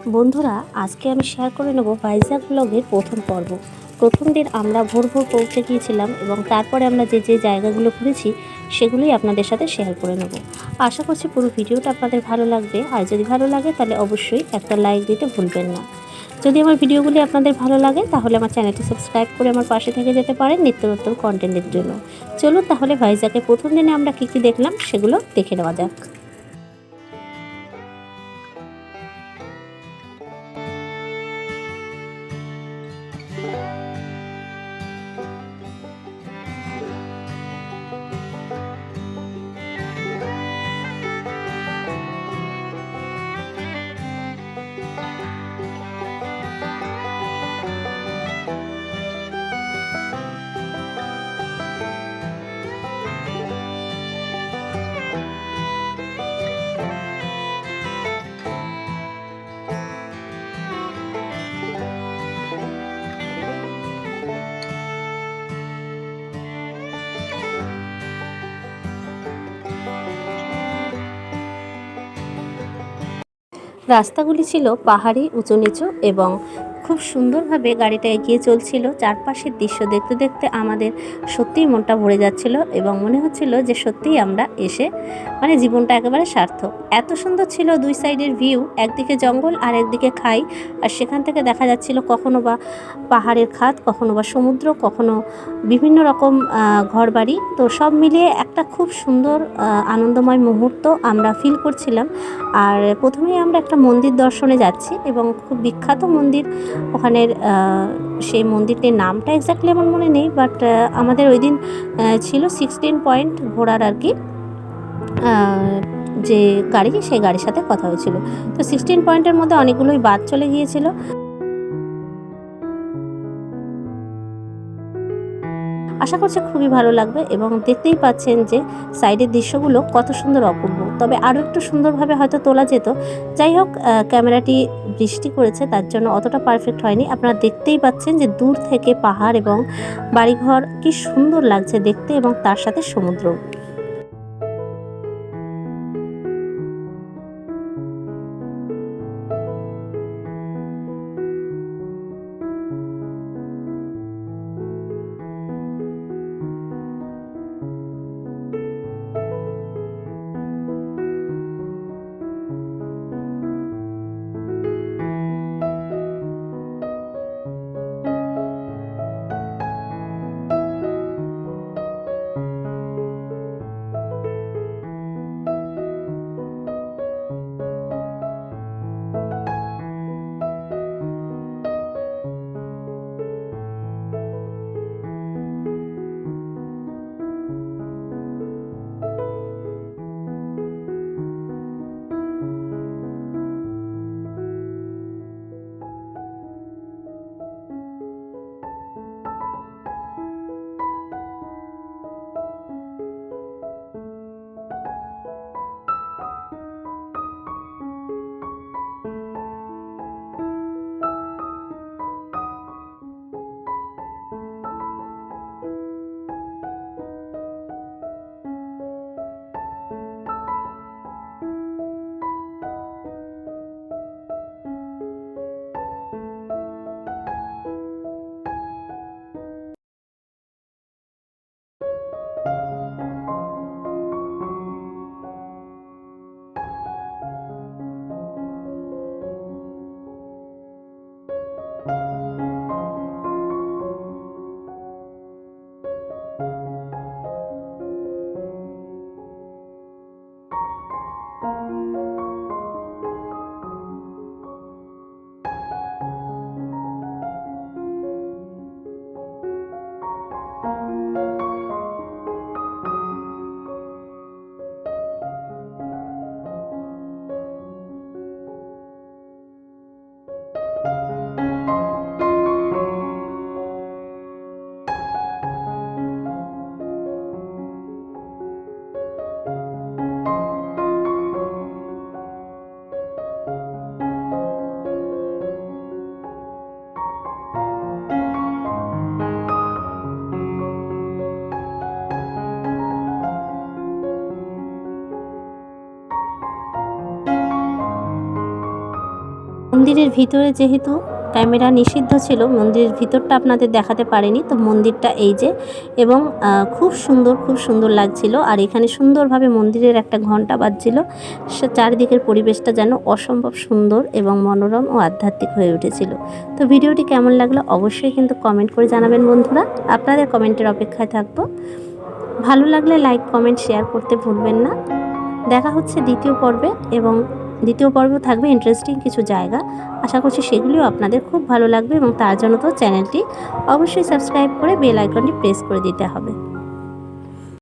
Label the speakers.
Speaker 1: বন্ধুরা, আজকে আমি শেয়ার করে নেব ভাইজাগ ব্লগের প্রথম পর্ব। প্রথম দিন আমরা ভোর ভোর পৌঁছে গিয়েছিলাম এবং তারপরে আমরা যে যে জায়গাগুলো ঘুরেছি, সেগুলোই আপনাদের সাথে শেয়ার করে নেব। আশা করছি পুরো ভিডিওটা আপনাদের ভালো লাগবে। আর যদি ভালো লাগে, তাহলে অবশ্যই একটা লাইক দিতে ভুলবেন না। যদি আমার ভিডিওগুলি আপনাদের ভালো লাগে, তাহলে আমার চ্যানেলটি সাবস্ক্রাইব করে আমার পাশে থেকে যেতে পারেন নিত্য নতুন কন্টেন্টের জন্য। চলুন তাহলে ভাইজাকে প্রথম দিনে আমরা কী কী দেখলাম, সেগুলো দেখে নেওয়া যাক। রাস্তাগুলি ছিল পাহাড়ি উঁচু নিচু এবং খুব সুন্দরভাবে গাড়িটা এগিয়ে চলছিল। চারপাশের দৃশ্য দেখতে দেখতে আমাদের সত্যিই মনটা ভরে যাচ্ছিল এবং মনে হচ্ছিল যে সত্যিই আমরা এসে মানে জীবনটা একেবারে সার্থক। এত সুন্দর ছিল দুই সাইডের ভিউ, একদিকে জঙ্গল আর একদিকে খাই। আর সেখান থেকে দেখা যাচ্ছিল কখনো বা পাহাড়ের খাত, কখনো বা সমুদ্র, কখনো বিভিন্ন রকম ঘরবাড়ি। তো সব মিলিয়ে একটা খুব সুন্দর আনন্দময় মুহূর্ত আমরা ফিল করছিলাম। আর প্রথমেই আমরা একটা মন্দির দর্শনে যাচ্ছি এবং খুব বিখ্যাত মন্দির ওখানের সেই মন্দিরটির নামটা এক্স্যাক্টলি আমার মনে নেই বাট আমাদের ওই দিন ছিল সিক্সটিন পয়েন্ট ঘোরার আর কি যে গাড়ি, সেই গাড়ির সাথে কথা হয়েছিল। তো সিক্সটিন পয়েন্টের মধ্যে অনেকগুলোই বাদ চলে গিয়েছিল। আশা করছি খুবই ভালো লাগবে এবং দেখতেই পাচ্ছেন যে সাইডের দৃশ্যগুলো কত সুন্দর অপূর্ব। তবে আরও একটু সুন্দরভাবে হয়তো তোলা যেত। যাই হোক ক্যামেরাটি বৃষ্টি করেছে, তার জন্য অতটা পারফেক্ট হয়নি। আপনারা দেখতেই পাচ্ছেন যে দূর থেকে পাহাড় এবং বাড়িঘর কি সুন্দর লাগছে দেখতে এবং তার সাথে সমুদ্র মন্দিরের ভিতরে যেহেতু ক্যামেরা নিষিদ্ধ ছিল, মন্দিরের ভিতরটা আপনাদের দেখাতে পারিনি, তো মন্দিরটা এই যে, এবং খুব সুন্দর খুব সুন্দর লাগছিল। আর এখানে সুন্দরভাবে মন্দিরের একটা ঘণ্টা বাজছিল। চারিদিকের পরিবেশটা যেন অসম্ভব সুন্দর এবং মনোরম ও আধ্যাত্মিক হয়ে উঠেছিল। তো ভিডিওটি কেমন লাগল অবশ্যই কিন্তু কমেন্ট করে জানাবেন বন্ধুরা। আপনাদের কমেন্টের অপেক্ষায় থাকব। ভালো লাগলে লাইক, কমেন্ট, শেয়ার করতে ভুলবেন না। দেখা হচ্ছে দ্বিতীয় পর্বে এবং দ্বিতীয় পর্ব থাকবে ইন্টারেস্টিং কিছু জায়গা। আশা করছি সেগুলিও আপনাদের খুব ভালো লাগবে এবং তার জন্য তো চ্যানেলটি অবশ্যই সাবস্ক্রাইব করে বেল আইকনটি প্রেস করে দিতে হবে।